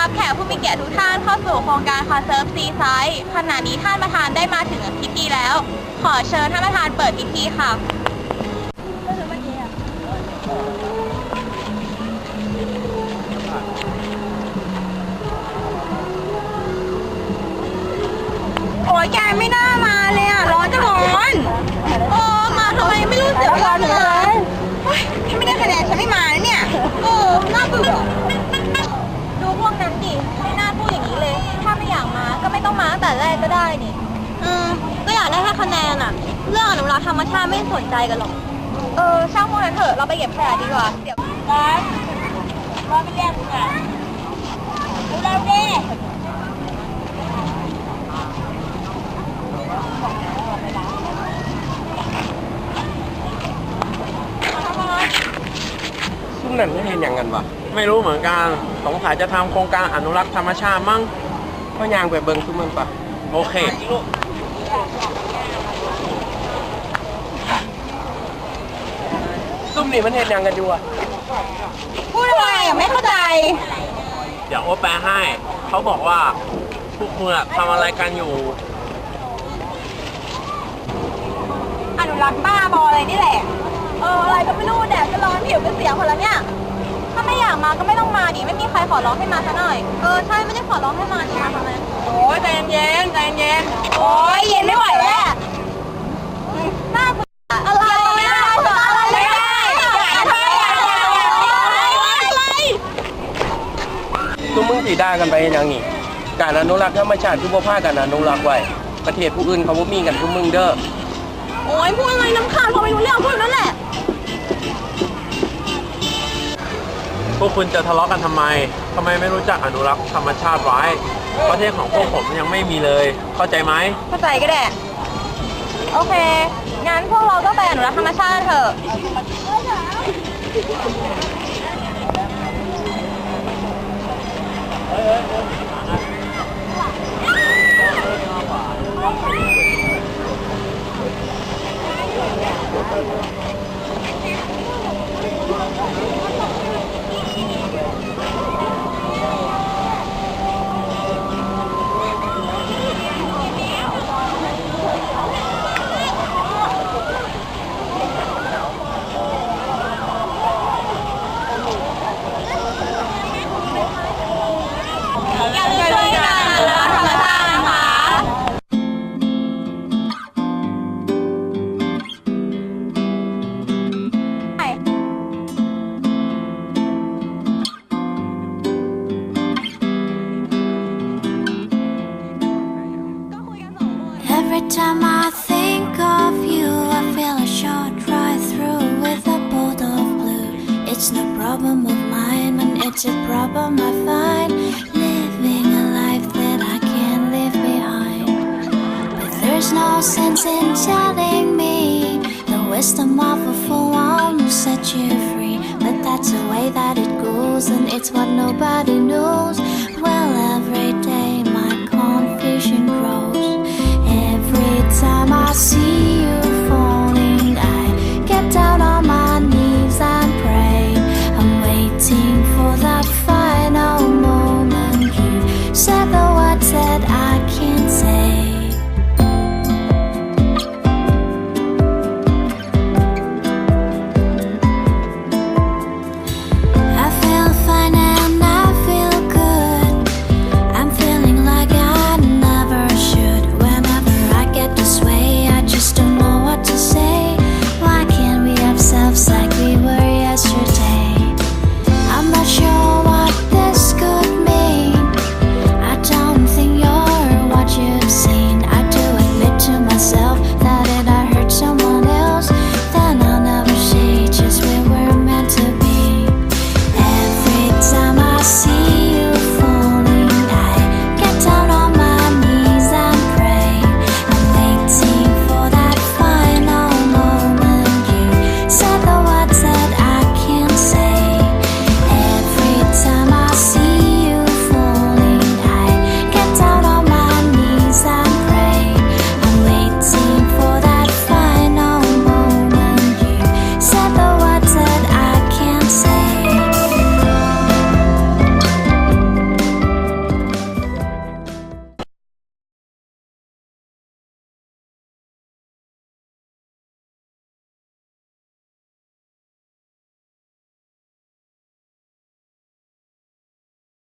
รับแขกผู้มีเกียรติทุกท่านเข้าสู่โครงการคาเซิร์ฟซีไซด์ขณะนี้ท่านประธานได้มาถึงพิธีแล้ว ขอเชิญท่านประธานเปิดพิธีค่ะโอ้ยแกไม่น่ามาเลยอะ ร้อนจะร้อนโอ้มาทำไมไม่รู้เสียเวลาเลยเฮ้ยถ้าไม่ได้คะแนนฉันไม่มานะเนี่ยโอ้น่าเบื่อดูพ วกนั้นดิไม่น่าพูดอย่างนี้เลย ถ้าไม่อยากมาก็ไม่ต้องมาตั้งแต่แรกก็ได้นี่อืมก็อยากได้แค่คะแนนอะเรื่องอนุรักษ์ธรรมชาติไม่สนใจกันหรอกเออช่างพวกนั้นเถอะเราไปเก็บขยะดีกว่าเดี๋ยวร้านร้านไม่แยกกันเราเด้ซุ่มนั่นไม่เห็นอย่างกันวะ ไม่รู้เหมือนกันสงสัยจะทำโครงการอนุรักษ์ธรรมชาติมั้งก็ยางไปเบิ่งซุ่มมันปะโอเคซุ่มนี่มันเห็นอย่างกันอยู่อะพูดอะไรอะไม่เข้าใจ เดี๋ยวโอ๊ตแปลให้ เขาบอกว่าพวกคุณอะทำอะไรกันอยู่ อนุรักษ์บ้าบออะไรนี่แหละ เอออะไรก็ไม่รู้แดดก็ร้อนผิวก็เสียหมดแล้วเนี่ยถ้าไม่อยากมาก็ไม่ต้องมาดิไม่มีใครขอร้องให้มาซะหน่อยเออใช่ไม่ได้ขอร้องให้มาดิมาทำไมโอ้ยใจเย็นใจเย็นโอ้ยเย็นไม่ไหวแล้วน่าเบื่ออะไรอะอะไรไม่ได้อะไรอะไรซุ่มมึงสีด่ากันไปเห็นอย่างนี้การอนุรักษ์ธรรมชาติทุกภาคกันอนุรักษ์ไว้ประเทศผู้อื่นเขาบ่มีกันทุกมึงเด้อโอ้ยพูดอะไรน้ำขาดพอไม่รู้เรื่องพูดนั่นแหละ พวกคุณจะทะเลาะกันทำไมทำไมไม่รู้จักอนุรักษ์ธรรมชาติไว้ ประเทศของพวกผมยังไม่มีเลย เข้าใจไหมเข้าใจก็ได้โอเค งั้นพวกเราก็ไปอนุรักษ์ธรรมชาติเถอะอย่ time I think of you, I feel a shot right through with a bolt of blue. It's no problem of mine, and it's a problem I find living a life that I can't leave behind. But there's no sense in telling me the wisdom of a fool won't set you free. But that's the way that it goes, and it's what nobody knows.